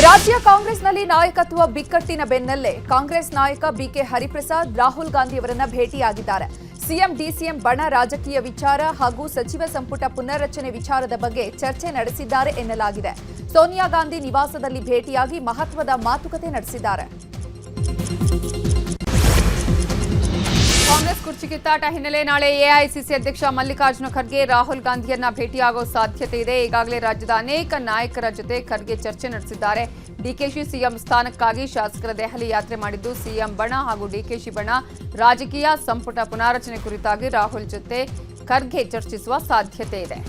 ರಾಜ್ಯ ಕಾಂಗ್ರೆಸ್ನಲ್ಲಿ ನಾಯಕತ್ವ ಬಿಕ್ಕಟ್ಟಿನ ಬೆನ್ನಲ್ಲೇ ಕಾಂಗ್ರೆಸ್ ನಾಯಕ ಬಿಕೆ ಹರಿಪ್ರಸಾದ್, ರಾಹುಲ್ ಗಾಂಧಿಯವರನ್ನ ಭೇಟಿಯಾಗಿದ್ದಾರೆ. ಸಿಎಂ, ಡಿಸಿಎಂ ಬಣ ರಾಜಕೀಯ ವಿಚಾರ ಹಾಗೂ ಸಚಿವ ಸಂಪುಟ ಪುನರ್ರಚನೆ ವಿಚಾರದ ಬಗ್ಗೆ ಚರ್ಚೆ ನಡೆಸಿದ್ದಾರೆ ಎನ್ನಲಾಗಿದೆ. ಸೋನಿಯಾ ಗಾಂಧಿ ನಿವಾಸದಲ್ಲಿ ಭೇಟಿಯಾಗಿ ಮಹತ್ವದ ಮಾತುಕತೆ ನಡೆಸಿದ್ದಾರೆ. ಕಾಂಗ್ರೆಸ್ ಕುರ್ಚಿ ಕಿತ್ತಾಟ ಹಿನ್ನೆಲೆ ನಾಳೆ ಎಐಸಿಸಿ ಅಧ್ಯಕ್ಷ ಮಲ್ಲಿಕಾರ್ಜುನ ಖರ್ಗೆ, ರಾಹುಲ್ ಗಾಂಧಿಯನ್ನ ಭೇಟಿಯಾಗೋ ಸಾಧ್ಯತೆ ಇದೆ. ಈಗಾಗಲೇ ರಾಜ್ಯದ ಅನೇಕ ನಾಯಕರ ಜೊತೆ ಖರ್ಗೆ ಚರ್ಚೆ ನಡೆಸಿದ್ದಾರೆ. ಡಿಕೆಶಿ ಸಿಎಂ ಸ್ಥಾನಕ್ಕಾಗಿ ಶಾಸಕರ ದೆಹಲಿ ಯಾತ್ರೆ ಮಾಡಿದ್ದು ಸಿಎಂ ಬಣ ಹಾಗೂ ಡಿಕೆಶಿ ಬಣ ರಾಜಕೀಯ ಸಂಪುಟ ಪುನಾರಚನೆ ಕುರಿತಾಗಿ ರಾಹುಲ್ ಜೊತೆ ಖರ್ಗೆ ಚರ್ಚಿಸುವ ಸಾಧ್ಯತೆ ಇದೆ.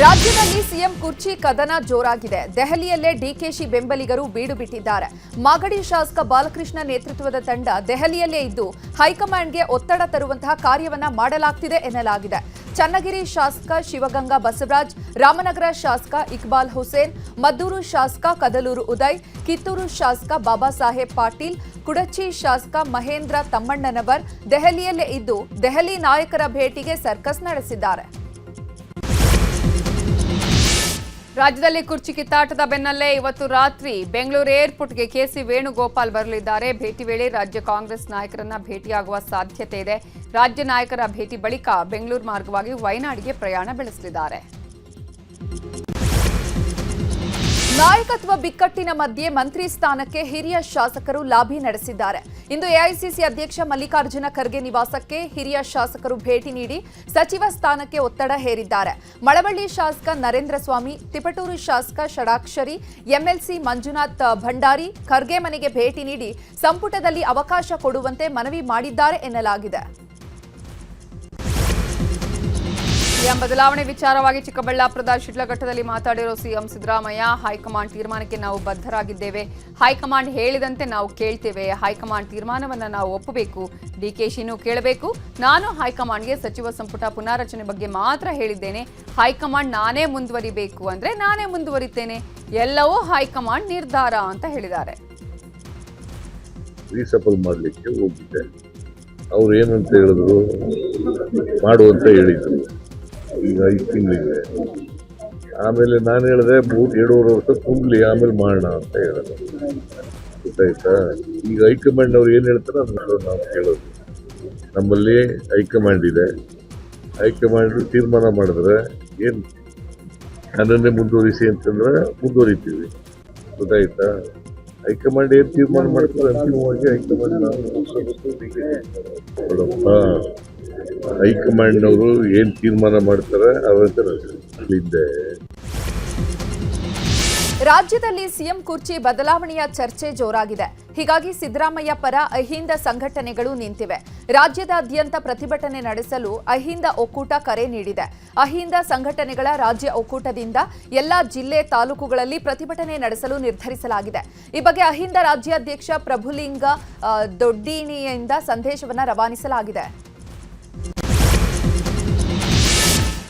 ರಾಜ್ಯದಲ್ಲಿ ಸಿಎಂ ಕುರ್ಚಿ ಕದನ ಜೋರಾಗಿದೆ. ದೆಹಲಿಯಲ್ಲೇ ಡಿಕೆಶಿ ಬೆಂಬಲಿಗರು ಬೀಡು ಬಿಟ್ಟಿದ್ದಾರೆ. ಮಾಗಡಿ ಶಾಸಕ ಬಾಲಕೃಷ್ಣ ನೇತೃತ್ವದ ತಂಡ ದೆಹಲಿಯಲ್ಲೇ ಇದ್ದು, ಹೈಕಮಾಂಡ್ಗೆ ಒತ್ತಡ ತರುವಂತಹ ಕಾರ್ಯವನ್ನ ಮಾಡಲಾಗ್ತಿದೆ ಎನ್ನಲಾಗಿದೆ. ಚನ್ನಗಿರಿ ಶಾಸಕ ಶಿವಗಂಗಾ ಬಸವರಾಜ್, ರಾಮನಗರ ಶಾಸಕ ಇಕ್ಬಾಲ್ ಹುಸೇನ್, ಮದ್ದೂರು ಶಾಸಕ ಕದಲೂರು ಉದಯ್, ಕಿತ್ತೂರು ಶಾಸಕ ಬಾಬಾ ಸಾಹೇಬ್ ಪಾಟೀಲ್, ಕುಡಚಿ ಶಾಸಕ ಮಹೇಂದ್ರ ತಮ್ಮಣ್ಣನವರ್ ದೆಹಲಿಯಲ್ಲೇ ಇದ್ದು, ದೆಹಲಿ ನಾಯಕರ ಭೇಟಿಗೆ ಸರ್ಕಸ್ ನಡೆಸಿದ್ದಾರೆ. ರಾಜ್ಯದಲ್ಲಿ ಕುರ್ಚಿ ಕಿತ್ತಾಟದ ಬೆನ್ನಲ್ಲೇ ಇವತ್ತು ರಾತ್ರಿ ಬೆಂಗಳೂರು ಏರ್ಪೋರ್ಟ್ಗೆ ಕೆಸಿ ವೇಣುಗೋಪಾಲ್ ಬರಲಿದ್ದಾರೆ. ಭೇಟಿ ವೇಳೆ ರಾಜ್ಯ ಕಾಂಗ್ರೆಸ್ ನಾಯಕರನ್ನ ಭೇಟಿಯಾಗುವ ಸಾಧ್ಯತೆ ಇದೆ. ರಾಜ್ಯ ನಾಯಕರ ಭೇಟಿ ಬಳಿಕ ಬೆಂಗಳೂರು ಮಾರ್ಗವಾಗಿ ವಯನಾಡಿಗೆ ಪ್ರಯಾಣ ಬೆಳೆಸಲಿದ್ದಾರೆ. ನಾಯಕತ್ವ ಬಿಕ್ಕಟ್ಟಿನ ಮಧ್ಯೆ ಮಂತ್ರಿ ಸ್ಥಾನಕ್ಕೆ ಹಿರಿಯ ಶಾಸಕರು ಲಾಬಿ ನಡೆಸಿದ್ದಾರೆ. ಇಂದು ಎಐಸಿಸಿ ಅಧ್ಯಕ್ಷ ಮಲ್ಲಿಕಾರ್ಜುನ ಖರ್ಗೆ ನಿವಾಸಕ್ಕೆ ಹಿರಿಯ ಶಾಸಕರು ಭೇಟಿ ನೀಡಿ ಸಚಿವ ಸ್ಥಾನಕ್ಕೆ ಒತ್ತಡ ಹೇರಿದ್ದಾರೆ. ಮಳವಳ್ಳಿ ಶಾಸಕ ನರೇಂದ್ರ ಸ್ವಾಮಿ, ತಿಪಟೂರು ಶಾಸಕ ಷಡಾಕ್ಷರಿ, ಎಂಎಲ್ಸಿ ಮಂಜುನಾಥ್ ಭಂಡಾರಿ ಖರ್ಗೆ ಮನೆಗೆ ಭೇಟಿ ನೀಡಿ ಸಂಪುಟದಲ್ಲಿ ಅವಕಾಶ ಕೊಡುವಂತೆ ಮನವಿ ಮಾಡಿದ್ದಾರೆ ಎನ್ನಲಾಗಿದೆ. ಸಿಎಂ ಬದಲಾವಣೆ ವಿಚಾರವಾಗಿ ಚಿಕ್ಕಬಳ್ಳಾಪುರದ ಶಿಡ್ಲಘಟ್ಟದಲ್ಲಿ ಮಾತಾಡಿರೋ ಸಿಎಂ ಸಿದ್ದರಾಮಯ್ಯ ಹೈಕಮಾಂಡ್ ತೀರ್ಮಾನಕ್ಕೆ ನಾವು ಬದ್ಧರಾಗಿದ್ದೇವೆ. ಹೈಕಮಾಂಡ್ ಹೇಳಿದಂತೆ ನಾವು ಕೇಳ್ತೇವೆ. ಹೈಕಮಾಂಡ್ ತೀರ್ಮಾನವನ್ನು ನಾವು ಒಪ್ಪಬೇಕು. ಡಿಕೆಶಿನೂ ಕೇಳಬೇಕು. ನಾನು ಹೈಕಮಾಂಡ್ಗೆ ಸಚಿವ ಸಂಪುಟ ಪುನಾರಚನೆ ಬಗ್ಗೆ ಮಾತ್ರ ಹೇಳಿದ್ದೇನೆ. ಹೈಕಮಾಂಡ್ ನಾನೇ ಮುಂದುವರಿಬೇಕು ಅಂದ್ರೆ ನಾನೇ ಮುಂದುವರಿತೇನೆ. ಎಲ್ಲವೂ ಹೈಕಮಾಂಡ್ ನಿರ್ಧಾರ ಅಂತ ಹೇಳಿದ್ದಾರೆ. ಮಾಡಲಿಕ್ಕೆ ಹೋಗಿದ್ದೆ. ಅವ್ರು ಏನಂತ ಹೇಳಿದ್ರು? ಮಾಡುವಂತ ಹೇಳಿದ್ರು. ಈಗ ಐದು ತಿಂಗಳಿಗೆ ಆಮೇಲೆ ನಾನು ಹೇಳಿದೆ, ಮೂರು, ಎರಡೂವರೆ ವರ್ಷ ತುಂಬಲಿ, ಆಮೇಲೆ ಮಾಡೋಣ ಅಂತ ಹೇಳಿದೆ. ಗೊತ್ತಾಯ್ತಾ? ಈಗ ಹೈಕಮಾಂಡ್ ಅವ್ರು ಏನು ಹೇಳ್ತಾರೆ ಅದನ್ನ ನಾವು ಕೇಳೋದು ನಮ್ಮಲ್ಲಿ ಹೈಕಮಾಂಡ್ ಇದೆ. ಹೈಕಮಾಂಡ್ ತೀರ್ಮಾನ ಮಾಡಿದ್ರೆ ಏನು ನನ್ನನ್ನೇ ಮುಂದುವರಿಸಿ ಅಂತಂದ್ರೆ ಮುಂದುವರಿತೀವಿ. ಗೊತ್ತಾಯ್ತಾ? ಹೈಕಮಾಂಡ್ ಏನು ತೀರ್ಮಾನ ಮಾಡ್ತಾರೆ? ಅಂತಿಮವಾಗಿ ಹೈಕಮಾಂಡ್ ನಾವು ನೋಡಪ್ಪ ಹೈಕಮಾಂಡ್ ಅವರು ಏನ್ ತೀರ್ಮಾನ ಮಾಡ್ತಾರೆ ಅದರಂತೆ ರಾಜ್ಯದಲ್ಲಿ ಸಿಎಂ ಕುರ್ಚಿ ಬದಲಾವಣೆಯ ಚರ್ಚೆ ಜೋರಾಗಿದೆ. ಹೀಗಾಗಿ ಸಿದ್ದರಾಮಯ್ಯ ಪರ ಅಹಿಂದ ಸಂಘಟನೆಗಳು ನಿಂತಿವೆ. ರಾಜ್ಯದಾದ್ಯಂತ ಪ್ರತಿಭಟನೆ ನಡೆಸಲು ಅಹಿಂದ ಒಕ್ಕೂಟ ಕರೆ ನೀಡಿದೆ. ಅಹಿಂದ ಸಂಘಟನೆಗಳ ರಾಜ್ಯ ಒಕ್ಕೂಟದಿಂದ ಎಲ್ಲಾ ಜಿಲ್ಲೆ ತಾಲೂಕುಗಳಲ್ಲಿ ಪ್ರತಿಭಟನೆ ನಡೆಸಲು ನಿರ್ಧರಿಸಲಾಗಿದೆ. ಈ ಬಗ್ಗೆ ಅಹಿಂದ ರಾಜ್ಯಾಧ್ಯಕ್ಷ ಪ್ರಭುಲಿಂಗ ದೊಡ್ಡಿಣಿಯಿಂದ ಸಂದೇಶವನ್ನು ರವಾನಿಸಲಾಗಿದೆ.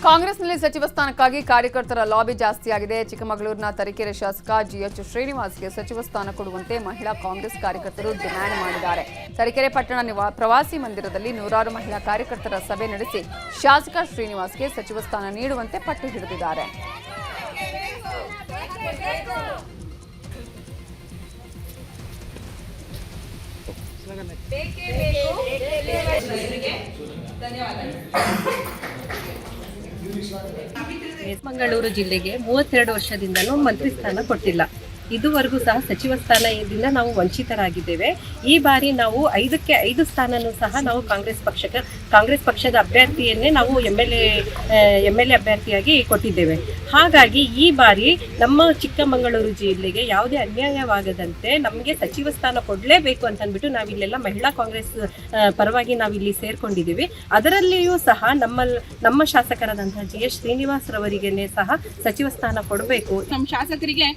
ಕಾಂಗ್ರೆಸ್ನಲ್ಲಿ ಸಚಿವ ಸ್ಥಾನಕ್ಕಾಗಿ ಕಾರ್ಯಕರ್ತರ ಲಾಬಿ ಜಾಸ್ತಿಯಾಗಿದೆ. ಚಿಕ್ಕಮಗಳೂರಿನ ತರೀಕೆರೆ ಶಾಸಕ ಜಿಎಚ್ ಶ್ರೀನಿವಾಸ್ಗೆ ಸಚಿವ ಸ್ಥಾನ ಕೊಡುವಂತೆ ಮಹಿಳಾ ಕಾಂಗ್ರೆಸ್ ಕಾರ್ಯಕರ್ತರು ಡಿಮ್ಯಾಂಡ್ ಮಾಡಿದ್ದಾರೆ. ತರೀಕೆರೆ ಪಟ್ಟಣ ಪ್ರವಾಸಿ ಮಂದಿರದಲ್ಲಿ ನೂರಾರು ಮಹಿಳಾ ಕಾರ್ಯಕರ್ತರ ಸಭೆ ನಡೆಸಿ ಶಾಸಕ ಶ್ರೀನಿವಾಸ್ಗೆ ಸಚಿವ ಸ್ಥಾನ ನೀಡುವಂತೆ ಪಟ್ಟು ಹಿಡಿದಿದ್ದಾರೆ. ಮಂಗಳೂರು ಜಿಲ್ಲೆಗೆ ಮೂವತ್ತೆರಡು ವರ್ಷದಿಂದಲೂ ಮಂತ್ರಿ ಸ್ಥಾನ ಕೊಟ್ಟಿಲ್ಲ. ಇದುವರೆಗೂ ಸಹ ಸಚಿವ ಸ್ಥಾನದಿಂದ ನಾವು ವಂಚಿತರಾಗಿದ್ದೇವೆ. ಈ ಬಾರಿ ನಾವು ಐದಕ್ಕೆ ಐದು ಸ್ಥಾನನೂ ಸಹ ನಾವು ಕಾಂಗ್ರೆಸ್ ಪಕ್ಷಕ್ಕೆ, ಕಾಂಗ್ರೆಸ್ ಪಕ್ಷದ ಅಭ್ಯರ್ಥಿಯನ್ನೇ ನಾವು M L A M L A ಅಭ್ಯರ್ಥಿಯಾಗಿ ಕೊಟ್ಟಿದ್ದೇವೆ. ಹಾಗಾಗಿ ಈ ಬಾರಿ ನಮ್ಮ ಚಿಕ್ಕಮಗಳೂರು ಜಿಲ್ಲೆಗೆ ಯಾವುದೇ ಅನ್ಯಾಯವಾಗದಂತೆ ನಮಗೆ ಸಚಿವ ಸ್ಥಾನ ಕೊಡಲೇಬೇಕು ಅಂತ ಅಂದ್ಬಿಟ್ಟು ನಾವಿಲ್ಲೆಲ್ಲ ಮಹಿಳಾ ಕಾಂಗ್ರೆಸ್ ಪರವಾಗಿ ಪರವಾಗಿ ನಾವಿಲ್ಲಿ ಸೇರ್ಕೊಂಡಿದ್ದೀವಿ. ಅದರಲ್ಲಿಯೂ ಸಹ ನಮ್ಮ ನಮ್ಮ ಶಾಸಕರಾದಂತಹ ಜಿ ಎಸ್ ಶ್ರೀನಿವಾಸ್ ರವರಿಗೆನೇ ಸಹ ಸಚಿವ ಸ್ಥಾನ ಕೊಡಬೇಕು. ನಮ್ಮ ಶಾಸಕರಿಗೆ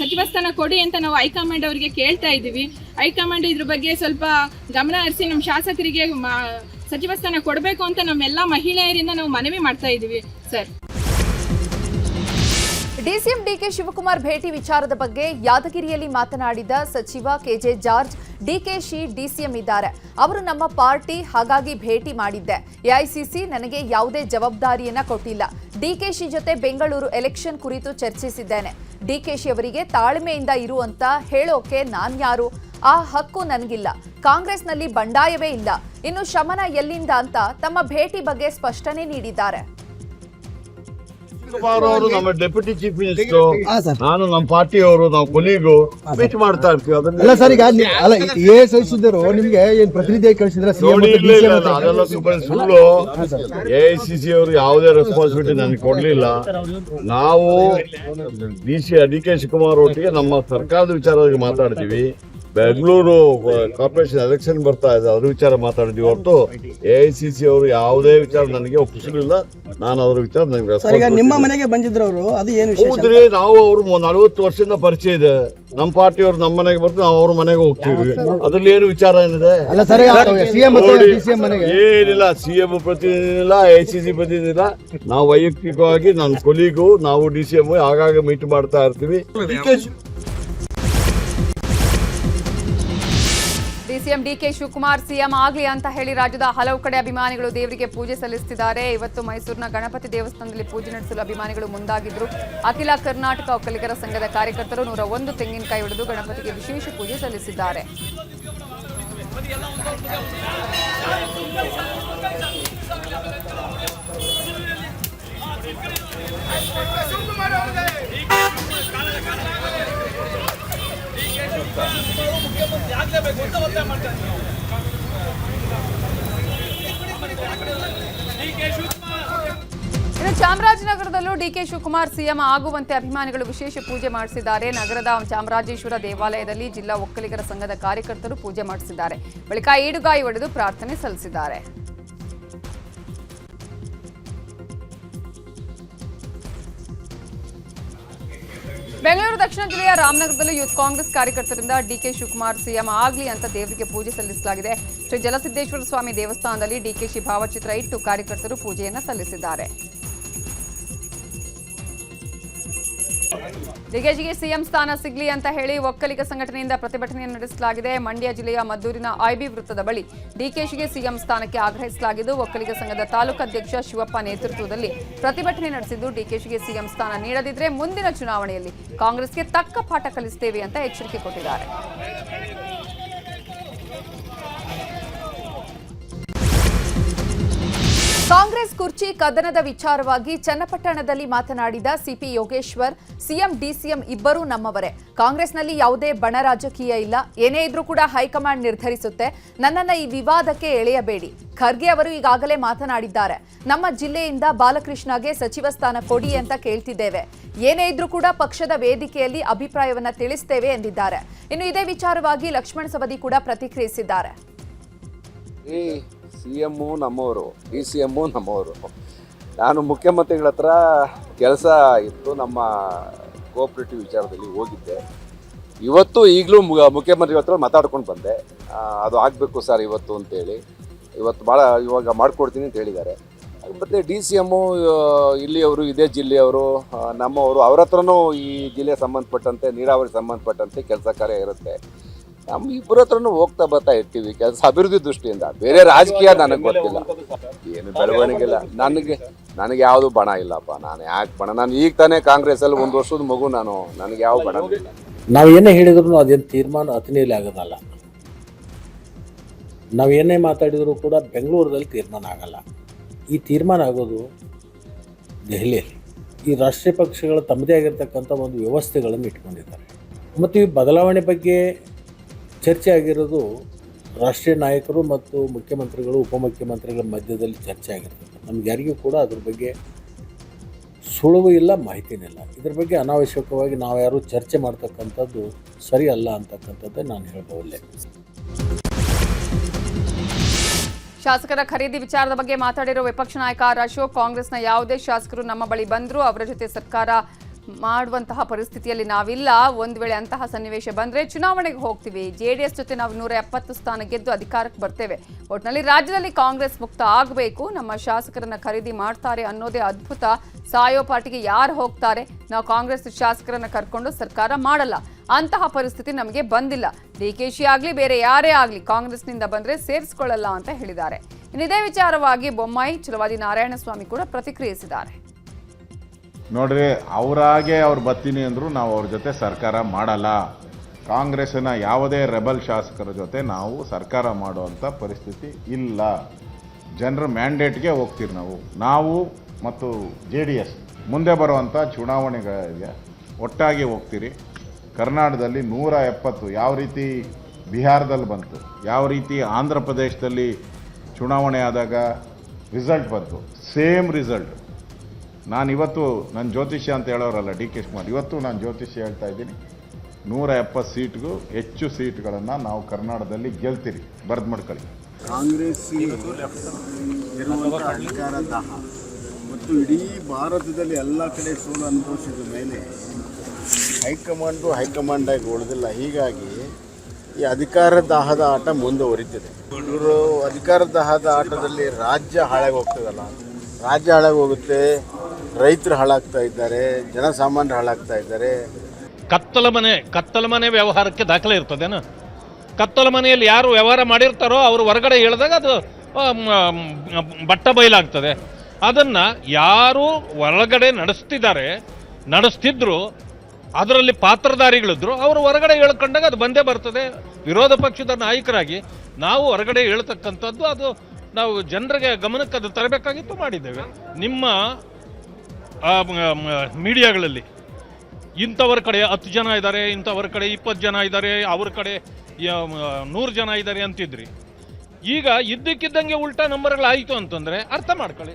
ಸಚಿವ ಸ್ಥಾನ ಕೊಡಿ ಅಂತ ನಾವು ಹೈಕಮಾಂಡ್ ಅವರಿಗೆ ಕೇಳ್ತಾ ಇದ್ದೀವಿ. ಹೈಕಮಾಂಡ್ ಇದ್ರ ಬಗ್ಗೆ ಸ್ವಲ್ಪ ಗಮನ ಹರಿಸಿ ನಮ್ಮ ಶಾಸಕರಿಗೆ ಸಚಿವ ಸ್ಥಾನ ಕೊಡಬೇಕು ಅಂತ ನಮ್ಮೆಲ್ಲ ಮಹಿಳೆಯರಿಂದ ನಾವು ಮನವಿ ಮಾಡ್ತಾ ಇದ್ದೀವಿ, ಸರ್. ಡಿಸಿಎಂ ಡಿಕೆ ಶಿವಕುಮಾರ್ ಭೇಟಿ ವಿಚಾರದ ಬಗ್ಗೆ ಯಾದಗಿರಿಯಲ್ಲಿ ಮಾತನಾಡಿದ ಸಚಿವ ಕೆಜೆ ಜಾರ್ಜ್ ಡಿಕೆಶಿ ಡಿಸಿಎಂ ಇದ್ದಾರೆ. ಅವರು ನಮ್ಮ ಪಾರ್ಟಿ ಹಾಗಾಗಿ ಭೇಟಿ ಮಾಡಿದ್ದೆ. ಎಐಸಿಸಿ ನನಗೆ ಯಾವುದೇ ಜವಾಬ್ದಾರಿಯನ್ನ ಕೊಟ್ಟಿಲ್ಲ. ಡಿಕೆಶಿ ಜೊತೆ ಬೆಂಗಳೂರು ಎಲೆಕ್ಷನ್ ಕುರಿತು ಚರ್ಚಿಸಿದ್ದೇನೆ. ಡಿಕೆಶಿ ಅವರಿಗೆ ತಾಳ್ಮೆಯಿಂದ ಇರುವಂತ ಹೇಳೋಕೆ ಹೇಳೋಕೆ ನಾನ್ಯಾರು ಆ ಹಕ್ಕು ನನಗಿಲ್ಲ. ಕಾಂಗ್ರೆಸ್ನಲ್ಲಿ ಬಂಡಾಯವೇ ಇಲ್ಲ. ಇನ್ನು ಶಮನ ಎಲ್ಲಿಂದ ಅಂತ ತಮ್ಮ ಭೇಟಿ ಬಗ್ಗೆ ಸ್ಪಷ್ಟನೆ ನೀಡಿದ್ದಾರೆ. ಕುಮಾರ್ ಅವರು ನಮ್ಮ ಡೆಪ್ಯೂಟಿ ಚೀಫ್ ಮಿನಿಸ್ಟರ್ ಹಾ ಸರ್. ನಾನು ನಮ್ಮ ಪಾರ್ಟಿಯವರು ನಾವು ಕೊಲಿಗೂ ಮೀಟ್ ಮಾಡ್ತಾ ಇರ್ತೀವಿ. ಅದನ್ನ ಅಲ್ಲ ಸರ್ ಈಗ ನಿ- ಅಲ್ಲ ಎ ಸಲ್ಲಿಸಿದ್ರು ನಿಮ್ಗೆ ಏನ್ ಪ್ರತಿನಿಧಿಯಾಗಿ ಕಳಿಸಿದ್ರೆ ನೋಡಿ ಇಲ್ಲ ಇಲ್ಲ ಇಲ್ಲ, ಅದೆಲ್ಲ ಸುಳ್ಳು. ಎ ಐ ಸಿ ಸಿ ಅವರು ಯಾವುದೇ ರೆಸ್ಪಾನ್ಸಿಬಿಲಿಟಿ ನನಗೆ ಕೊಡ್ಲಿಲ್ಲ. ನಾವು D C D K Shivakumar ಒಟ್ಟಿಗೆ ನಮ್ಮ ಸರ್ಕಾರದ ವಿಚಾರವಾಗಿ ಮಾತಾಡ್ತೀವಿ. ಬೆಂಗಳೂರು ಕಾರ್ಪೊರೇಷನ್ ಎಲೆಕ್ಷನ್ ಬರ್ತಾ ಇದೆ. ಅದ್ರ ವಿಚಾರ ಮಾತಾಡಿದ್ವಿ. ಹೊರತು ಎ ಐ ಸಿ ಸಿ ಅವರು ಯಾವುದೇ ವಿಚಾರ ನನಗೆ ಒಪ್ಪಿಸಲಿಲ್ಲ. ನಾನು ಅದ್ರ ವಿಚಾರ ನನಗೆ ನಿಮ್ಮ ಮನೆಗೆ ಬಂದಿದ್ರು ಅವರು ಅದು ಏನು ವಿಶೇಷ? ಹೌದ್ರಿ ನಾವು ಅವರು ನಲವತ್ತು ವರ್ಷದಿಂದ ಪರಿಚಯ ಇದೆ. ನಮ್ಮ ಪಾರ್ಟಿಯವರು ನಮ್ಮ ಮನೆಗೆ ಬರ್ತಾರೆ ನಾವು ಅವ್ರ ಮನೆಗೆ ಹೋಗ್ತೀವಿ. ಅದ್ರಲ್ಲಿ ಏನು ವಿಚಾರ ಏನಿದೆ? ಏನಿಲ್ಲ ಸರ್ ಸಿಎಂ ಮತ್ತು ನೋಡಿ, ಸಿ ಎಂ ಮನೆಗೆ. ಏನಿಲ್ಲ ಸಿಎಂ ಪ್ರತಿನಿಧಿ ಇಲ್ಲ ಎ ಸಿ ಸಿ ಪ್ರತಿನಿಧಿ ಇಲ್ಲ ನಾವು ವೈಯಕ್ತಿಕವಾಗಿ ನನ್ನ ಕೊಲಿಗೂ ನಾವು ಡಿ ಸಿ ಎಂ ಆಗಾಗ ಮೀಟ್ ಮಾಡ್ತಾ ಇರ್ತೀವಿ. ಡಿಸಿಎಂ ಡಿಕೆ ಶಿವಕುಮಾರ್, ಸಿಎಂ ಆಗಲಿ ಅಂತ ಹೇಳಿ ರಾಜ್ಯದ ಹಲವು ಕಡೆ ಅಭಿಮಾನಿಗಳು ದೇವರಿಗೆ ಪೂಜೆ ಸಲ್ಲಿಸುತ್ತಿದ್ದಾರೆ ಇವತ್ತು ಮೈಸೂರಿನ ಗಣಪತಿ ದೇವಸ್ಥಾನದಲ್ಲಿ ಪೂಜೆ ನಡೆಸಲು ಅಭಿಮಾನಿಗಳು ಮುಂದಾಗಿದ್ದರು ಅಖಿಲ ಕರ್ನಾಟಕ ಒಕ್ಕಲಿಗರ ಸಂಘದ ಕಾರ್ಯಕರ್ತರು ನೂರ ಒಂದು ತೆಂಗಿನಕಾಯಿ ಹೊಡೆದು ಗಣಪತಿಗೆ ವಿಶೇಷ ಪೂಜೆ ಸಲ್ಲಿಸಿದ್ದಾರೆ. ಇನ್ನು ಚಾಮರಾಜನಗರದಲ್ಲೂ ಡಿಕೆ ಶಿವಕುಮಾರ್ ಸಿಎಂ ಆಗುವಂತೆ ಅಭಿಮಾನಿಗಳು ವಿಶೇಷ ಪೂಜೆ ಮಾಡಿಸಿದ್ದಾರೆ. ನಗರದ ಚಾಮರಾಜೇಶ್ವರ ದೇವಾಲಯದಲ್ಲಿ ಜಿಲ್ಲಾ ಒಕ್ಕಲಿಗರ ಸಂಘದ ಕಾರ್ಯಕರ್ತರು ಪೂಜೆ ಮಾಡಿಸಿದ್ದಾರೆ. ಬಳಿಕ ಈಡುಗಾಯಿ ಒಡೆದು ಪ್ರಾರ್ಥನೆ ಸಲ್ಲಿಸಿದ್ದಾರೆ. ಬೆಂಗಳೂರು, ದಕ್ಷಿಣ ಜಿಲ್ಲೆಯ ರಾಮನಗರದಲ್ಲಿ ಯೂತ್ ಕಾಂಗ್ರೆಸ್ ಕಾರ್ಯಕರ್ತರಿಂದ ಡಿಕೆ ಶಿವಕುಮಾರ್ ಸಿಎಂ ಆಗಲಿ ಅಂತ ದೇವರಿಗೆ ಪೂಜೆ ಸಲ್ಲಿಸಲಾಗಿದೆ. ಶ್ರೀ ಜಲಸಿದ್ದೇಶ್ವರ ಸ್ವಾಮಿ ದೇವಸ್ಥಾನದಲ್ಲಿ ಡಿಕೆಶಿ ಭಾವಚಿತ್ರ ಇಟ್ಟು ಕಾರ್ಯಕರ್ತರು ಪೂಜೆಯನ್ನು ಸಲ್ಲಿಸಿದ್ದಾರೆ. ಡಿಕೆಶಿಗೆ ಸಿಎಂ ಸ್ಥಾನ ಸಿಗ್ಲಿ ಅಂತ ಹೇಳಿ ಒಕ್ಕಲಿಗ ಸಂಘಟನೆಯಿಂದ ಪ್ರತಿಭಟನೆ ನಡೆಸಲಾಗಿದೆ. ಮಂಡ್ಯ ಜಿಲ್ಲೆಯ ಮದ್ದೂರಿನ ಐಬಿ ವೃತ್ತದ ಬಳಿ ಡಿಕೆಶಿಗೆ ಸಿಎಂ ಸ್ಥಾನಕ್ಕೆ ಆಗ್ರಹಿಸಲಾಗಿದ್ದು, ಒಕ್ಕಲಿಗ ಸಂಘದ ತಾಲೂಕು ಅಧ್ಯಕ್ಷ ಶಿವಪ್ಪ ನೇತೃತ್ವದಲ್ಲಿ ಪ್ರತಿಭಟನೆ ನಡೆಸಿದ್ದು ಡಿಕೆಶಿಗೆ ಸಿಎಂ ಸ್ಥಾನ ನೀಡದಿದ್ರೆ ಮುಂದಿನ ಚುನಾವಣೆಯಲ್ಲಿ ಕಾಂಗ್ರೆಸ್ಗೆ ತಕ್ಕ ಪಾಠ ಕಲಿಸುತ್ತೇವೆ ಅಂತ ಎಚ್ಚರಿಕೆ ಕೊಟ್ಟಿದ್ದಾರೆ. ಕಾಂಗ್ರೆಸ್ ಕುರ್ಚಿ ಕದನದ ವಿಚಾರವಾಗಿ ಚನ್ನಪಟ್ಟಣದಲ್ಲಿ ಮಾತನಾಡಿದ ಸಿಪಿ ಯೋಗೇಶ್ವರ್, ಸಿಎಂ, ಡಿಸಿಎಂ ಇಬ್ಬರೂ ನಮ್ಮವರೇ. ಕಾಂಗ್ರೆಸ್ನಲ್ಲಿ ಯಾವುದೇ ಬಣ ರಾಜಕೀಯ ಇಲ್ಲ. ಏನೇ ಇದ್ರೂ ಕೂಡ ಹೈಕಮಾಂಡ್ ನಿರ್ಧರಿಸುತ್ತೆ. ನನ್ನನ್ನು ಈ ವಿವಾದಕ್ಕೆ ಎಳೆಯಬೇಡಿ. ಖರ್ಗೆ ಅವರು ಈಗಾಗಲೇ ಮಾತನಾಡಿದ್ದಾರೆ. ನಮ್ಮ ಜಿಲ್ಲೆಯಿಂದ ಬಾಲಕೃಷ್ಣಗೆ ಸಚಿವ ಸ್ಥಾನ ಕೊಡಿ ಅಂತ ಕೇಳ್ತಿದ್ದೇವೆ. ಏನೇ ಇದ್ರೂ ಕೂಡ ಪಕ್ಷದ ವೇದಿಕೆಯಲ್ಲಿ ಅಭಿಪ್ರಾಯವನ್ನ ತಿಳಿಸ್ತೇವೆ ಎಂದಿದ್ದಾರೆ. ಇನ್ನು ಇದೇ ವಿಚಾರವಾಗಿ ಲಕ್ಷ್ಮಣ ಸವದಿ ಕೂಡ ಪ್ರತಿಕ್ರಿಯಿಸಿದ್ದಾರೆ. ಸಿ ಎಮ್ಮು ನಮ್ಮವರು ಡಿ ಸಿ ಎಮ್ಮು ನಮ್ಮವರು. ನಾನು ಮುಖ್ಯಮಂತ್ರಿಗಳ ಹತ್ರ ಕೆಲಸ ಇತ್ತು, ನಮ್ಮ ಕೋಆಪ್ರೇಟಿವ್ ವಿಚಾರದಲ್ಲಿ ಹೋಗಿದ್ದೆ. ಇವತ್ತು ಈಗಲೂ ಮುಖ್ಯಮಂತ್ರಿಗಳ ಹತ್ರ ಮಾತಾಡ್ಕೊಂಡು ಬಂದೆ. ಅದು ಆಗಬೇಕು ಸರ್ ಇವತ್ತು ಅಂತೇಳಿ. ಇವತ್ತು ಭಾಳ ಇವಾಗ ಮಾಡಿಕೊಡ್ತೀನಿ ಅಂತ ಹೇಳಿದ್ದಾರೆ. ಮತ್ತು ಡಿ ಸಿ ಎಮ್ಮು ಇಲ್ಲಿಯವರು, ಇದೇ ಜಿಲ್ಲೆಯವರು ನಮ್ಮವರು, ಅವ್ರ ಹತ್ರನೂ ಈ ಜಿಲ್ಲೆ ಸಂಬಂಧಪಟ್ಟಂತೆ, ನೀರಾವರಿ ಸಂಬಂಧಪಟ್ಟಂತೆ ಕೆಲಸ ಕಾರ್ಯ ಇರುತ್ತೆ. ನಮ್ಮ ಇಬ್ಬರ ಹತ್ರನೂ ಹೋಗ್ತಾ ಬರ್ತಾ ಇರ್ತೀವಿ. ಕೆಲಸ ಅಭಿವೃದ್ಧಿ ದೃಷ್ಟಿಯಿಂದ. ಬೇರೆ ರಾಜಕೀಯ ನನಗೆ ಗೊತ್ತಿಲ್ಲ. ಏನು ಬೆಳವಣಿಗೆ ಇಲ್ಲ ನನಗೆ ನನಗೆ ಯಾವುದು ಬಣ ಇಲ್ಲಪ್ಪ. ನಾನು ಯಾಕೆ ಬಣ? ನಾನು ಈಗ ತಾನೇ ಕಾಂಗ್ರೆಸ್ಸಲ್ಲಿ ಒಂದು ವರ್ಷದ ಮಗು ನಾನು. ನನಗೆ ಯಾವ ಬಣ ನಾವು ಏನೇ ಹೇಳಿದ್ರು ಅದೇನು ತೀರ್ಮಾನ ಅತಿನೇಲಿ ಆಗೋದಲ್ಲ. ನಾವು ಏನೇ ಮಾತಾಡಿದರೂ ಕೂಡ ಬೆಂಗಳೂರಲ್ಲಿ ತೀರ್ಮಾನ ಆಗಲ್ಲ. ಈ ತೀರ್ಮಾನ ಆಗೋದು ದೆಹಲಿಯಲ್ಲಿ. ಈ ರಾಷ್ಟ್ರೀಯ ಪಕ್ಷಗಳು ತಮ್ಮದೇ ಆಗಿರ್ತಕ್ಕಂಥ ಒಂದು ವ್ಯವಸ್ಥೆಗಳನ್ನು ಇಟ್ಕೊಂಡಿದ್ದಾರೆ. ಮತ್ತು ಈ ಬದಲಾವಣೆ ಬಗ್ಗೆ ಚರ್ಚೆ ಆಗಿರೋದು ರಾಷ್ಟ್ರೀಯ ನಾಯಕರು ಮತ್ತು ಮುಖ್ಯಮಂತ್ರಿಗಳು, ಉಪಮುಖ್ಯಮಂತ್ರಿಗಳ ಮಧ್ಯದಲ್ಲಿ ಚರ್ಚೆ ಆಗಿರ್ತದೆ ನಮ್ಗೆ ಯಾರಿಗೂ ಕೂಡ ಅದ್ರ ಬಗ್ಗೆ ಸುಳುವು ಇಲ್ಲ, ಮಾಹಿತಿನೂ ಇಲ್ಲ. ಇದ್ರ ಬಗ್ಗೆ ಅನಾವಶ್ಯಕವಾಗಿ ನಾವು ಯಾರು ಚರ್ಚೆ ಮಾಡ್ತಕ್ಕಂಥದ್ದು ಸರಿ ಅಲ್ಲ ಅಂತಕ್ಕಂಥದ್ದೇ ನಾನು ಹೇಳಬಲ್ಲೆ ಶಾಸಕರ ಖರೀದಿ ವಿಚಾರದ ಬಗ್ಗೆ ಮಾತಾಡಿರೋ ವಿಪಕ್ಷ ನಾಯಕ ಅಶೋಕ್, ಕಾಂಗ್ರೆಸ್ನ ಯಾವುದೇ ಶಾಸಕರು ನಮ್ಮ ಬಳಿ ಬಂದರೂ, ಅವರ ಜೊತೆ ಸರ್ಕಾರ ಮಾಡುವಂತಹ ಪರಿಸ್ಥಿತಿಯಲ್ಲಿ ನಾವಿಲ್ಲ. ಒಂದು ವೇಳೆ ಅಂತಹ ಸನ್ನಿವೇಶ ಬಂದರೆ ಚುನಾವಣೆಗೆ ಹೋಗ್ತೀವಿ. ಜೆ ಡಿ ಎಸ್ ಜೊತೆ ನಾವು ನೂರ ಎಪ್ಪತ್ತು ಸ್ಥಾನ ಗೆದ್ದು ಅಧಿಕಾರಕ್ಕೆ ಬರ್ತೇವೆ. ಒಟ್ಟಿನಲ್ಲಿ ರಾಜ್ಯದಲ್ಲಿ ಕಾಂಗ್ರೆಸ್ ಮುಕ್ತ ಆಗಬೇಕು. ನಮ್ಮ ಶಾಸಕರನ್ನು ಖರೀದಿ ಮಾಡ್ತಾರೆ ಅನ್ನೋದೇ ಅದ್ಭುತ. ಸಾಯೋ ಪಾರ್ಟಿಗೆ ಯಾರು ಹೋಗ್ತಾರೆ? ನಾವು ಕಾಂಗ್ರೆಸ್ ಶಾಸಕರನ್ನು ಕರ್ಕೊಂಡು ಸರ್ಕಾರ ಮಾಡಲ್ಲ. ಅಂತಹ ಪರಿಸ್ಥಿತಿ ನಮಗೆ ಬಂದಿಲ್ಲ. ಡಿ ಕೆ ಶಿ ಆಗಲಿ, ಬೇರೆ ಯಾರೇ ಆಗಲಿ ಕಾಂಗ್ರೆಸ್ನಿಂದ ಬಂದರೆ ಸೇರಿಸ್ಕೊಳ್ಳಲ್ಲ ಅಂತ ಹೇಳಿದ್ದಾರೆ. ಇದೇ ವಿಚಾರವಾಗಿ ಬೊಮ್ಮಾಯಿ ಚಲವಾದಿ ನಾರಾಯಣಸ್ವಾಮಿ ಕೂಡ ಪ್ರತಿಕ್ರಿಯಿಸಿದ್ದಾರೆ. ನೋಡ್ರಿ, ಅವರಾಗೆ ಅವ್ರು ಬರ್ತೀನಿ ಅಂದರೂ ನಾವು ಅವ್ರ ಜೊತೆ ಸರ್ಕಾರ ಮಾಡಲ್ಲ. ಕಾಂಗ್ರೆಸ್ಸಿನ ಯಾವುದೇ ರೆಬಲ್ ಶಾಸಕರ ಜೊತೆ ನಾವು ಸರ್ಕಾರ ಮಾಡುವಂಥ ಪರಿಸ್ಥಿತಿ ಇಲ್ಲ. ಜನರ ಮ್ಯಾಂಡೇಟ್ಗೆ ಹೋಗ್ತೀವಿ ನಾವು. ನಾವು ಮತ್ತು ಜೆ ಡಿ ಎಸ್ ಮುಂದೆ ಬರುವಂಥ ಚುನಾವಣೆಗಳಿಗೆ ಒಟ್ಟಾಗಿ ಹೋಗ್ತೀರಿ. ಕರ್ನಾಟಕದಲ್ಲಿ ನೂರ ಎಪ್ಪತ್ತು ಯಾವ ರೀತಿ ಬಿಹಾರದಲ್ಲಿ ಬಂತು, ಯಾವ ರೀತಿ ಆಂಧ್ರ ಪ್ರದೇಶದಲ್ಲಿ ಚುನಾವಣೆ ಆದಾಗ ರಿಸಲ್ಟ್ ಬಂತು. ಸೇಮ್ ರಿಸಲ್ಟ್ ನಾನು ಇವತ್ತು ನನ್ನ ಜ್ಯೋತಿಷ್ಯ ಅಂತ ಹೇಳೋರಲ್ಲ ಡಿ ಕೆ ಶಿವಕುಮಾರ್, ಇವತ್ತು ನಾನು ಜ್ಯೋತಿಷ್ಯ ಹೇಳ್ತಾ ಇದ್ದೀನಿ. ನೂರ ಎಪ್ಪತ್ತು ಸೀಟ್ಗೂ ಹೆಚ್ಚು ಸೀಟ್ಗಳನ್ನು ನಾವು ಕರ್ನಾಟಕದಲ್ಲಿ ಗೆಲ್ತೀರಿ. ಬರೆದು ಮಾಡ್ಕೊಳ್ಳಿ. ಕಾಂಗ್ರೆಸ್ ಮತ್ತು ಇಡೀ ಭಾರತದಲ್ಲಿ ಎಲ್ಲ ಕಡೆ ಸೋಲು ಅನುಭವಿಸಿದ ಮೇಲೆ ಹೈಕಮಾಂಡು ಹೈಕಮಾಂಡ್ ಆಗಿ ಉಳಿದಿಲ್ಲ. ಹೀಗಾಗಿ ಈ ಅಧಿಕಾರ ದಾಹದ ಆಟ ಮುಂದುವರಿತಿದೆ. ಇವರು ಅಧಿಕಾರ ದಾಹದ ಆಟದಲ್ಲಿ ರಾಜ್ಯ ಹಾಳಾಗಿ ಹೋಗ್ತದಲ್ಲ? ರಾಜ್ಯ ಹಾಳಾಗಿ ಹೋಗುತ್ತೆ. ರೈತರು ಹಾಳಾಗ್ತಾ ಇದ್ದಾರೆ, ಜನಸಾಮಾನ್ಯರು ಹಾಳಾಗ್ತಾ ಇದ್ದಾರೆ. ಕತ್ತಲ ಮನೆ ಕತ್ತಲ ಮನೆ ವ್ಯವಹಾರಕ್ಕೆ ದಾಖಲೆ ಇರ್ತದೇನು ಕತ್ತಲ ಮನೆಯಲ್ಲಿ ಯಾರು ವ್ಯವಹಾರ ಮಾಡಿರ್ತಾರೋ ಅವರು ಹೊರಗಡೆ ಹೇಳಿದಾಗ ಅದು ಬಟ್ಟ ಬಯಲಾಗ್ತದೆ. ಅದನ್ನ ಯಾರು ಹೊರಗಡೆ ನಡೆಸ್ತಿದ್ದಾರೆ, ನಡೆಸ್ತಿದ್ರು, ಅದರಲ್ಲಿ ಪಾತ್ರಧಾರಿಗಳಿದ್ರು, ಅವರು ಹೊರಗಡೆ ಹೇಳ್ಕೊಂಡಾಗ ಅದು ಬಂದೇ ಬರ್ತದೆ. ವಿರೋಧ ಪಕ್ಷದ ನಾಯಕರಾಗಿ ನಾವು ಹೊರಗಡೆ ಹೇಳ್ತಕ್ಕಂಥದ್ದು ಅದು ನಾವು ಜನರಿಗೆ ಗಮನಕ್ಕೆ ಅದು ತರಬೇಕಾಗಿತ್ತು ಮಾಡಿದ್ದೇವೆ. ನಿಮ್ಮ ಮೀಡಿಯಾಗಳಲ್ಲಿ. ಇಂಥವ್ರ ಕಡೆ ಹತ್ತು ಜನ ಇದ್ದಾರೆ, ಇಂಥವ್ರ ಕಡೆ ಇಪ್ಪತ್ತು ಜನ ಇದ್ದಾರೆ, ಅವ್ರ ಕಡೆ ನೂರು ಜನ ಇದ್ದಾರೆ ಅಂತಿದ್ರಿ. ಈಗ ಇದ್ದಕ್ಕಿದ್ದಂಗೆ ಉಲ್ಟಾ ನಂಬರ್ಗಳಾಯಿತು ಅಂತಂದರೆ ಅರ್ಥ ಮಾಡ್ಕೊಳ್ಳಿ.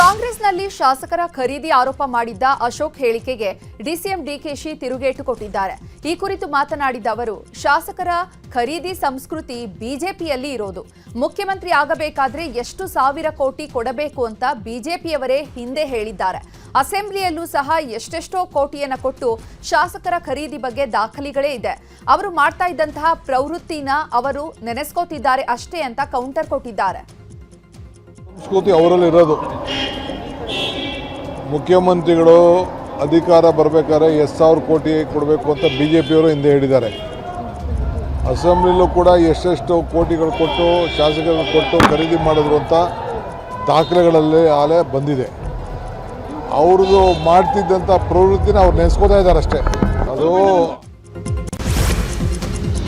ಕಾಂಗ್ರೆಸ್ನಲ್ಲಿ ಶಾಸಕರ ಖರೀದಿ ಆರೋಪ ಮಾಡಿದ್ದ ಅಶೋಕ್ ಹೇಳಿಕೆಗೆ ಡಿಸಿಎಂ ಡಿಕೆಶಿ ತಿರುಗೇಟು ಕೊಟ್ಟಿದ್ದಾರೆ. ಈ ಕುರಿತು ಮಾತನಾಡಿದ ಅವರು, ಶಾಸಕರ ಖರೀದಿ ಸಂಸ್ಕೃತಿ ಬಿಜೆಪಿಯಲ್ಲಿ ಇರೋದು. ಮುಖ್ಯಮಂತ್ರಿ ಆಗಬೇಕಾದ್ರೆ ಎಷ್ಟು ಸಾವಿರ ಕೋಟಿ ಕೊಡಬೇಕು ಅಂತ ಬಿಜೆಪಿಯವರೇ ಹಿಂದೆ ಹೇಳಿದ್ದಾರೆ. ಅಸೆಂಬ್ಲಿಯಲ್ಲೂ ಸಹ ಎಷ್ಟೆಷ್ಟೋ ಕೋಟಿಯನ್ನು ಕೊಟ್ಟು ಶಾಸಕರ ಖರೀದಿ ಬಗ್ಗೆ ದಾಖಲೆಗಳೇ ಇದೆ. ಅವರು ಮಾಡ್ತಾ ಇದ್ದಂತಹ ಪ್ರವೃತ್ತಿನ ಅವರು ನೆನೆಸ್ಕೋತಿದ್ದಾರೆ ಅಷ್ಟೇ ಅಂತ ಕೌಂಟರ್ ಕೊಟ್ಟಿದ್ದಾರೆ. ಸಂಸ್ಕೃತಿ ಅವರಲ್ಲಿ ಇರೋದು. ಮುಖ್ಯಮಂತ್ರಿಗಳು ಅಧಿಕಾರ ಬರಬೇಕಾದ್ರೆ ಎಷ್ಟು ಸಾವಿರ ಕೋಟಿ ಕೊಡಬೇಕು ಅಂತ ಬಿ ಜೆ ಪಿಯವರು ಹಿಂದೆ ಹೇಳಿದ್ದಾರೆ. ಅಸೆಂಬ್ಲಿಲೂ ಕೂಡ ಎಷ್ಟೆಷ್ಟು ಕೋಟಿಗಳು ಕೊಟ್ಟು, ಶಾಸಕರು ಕೊಟ್ಟು ಖರೀದಿ ಮಾಡಿದ್ರು ಅಂತ ದಾಖಲೆಗಳಲ್ಲಿ ಆಲೆ ಬಂದಿದೆ. ಅವ್ರದ್ದು ಮಾಡ್ತಿದ್ದಂಥ ಪ್ರವೃತ್ತಿನ ಅವ್ರು ನೆನೆಸ್ಕೋತಾ ಇದ್ದಾರೆ ಅಷ್ಟೇ. ಅದು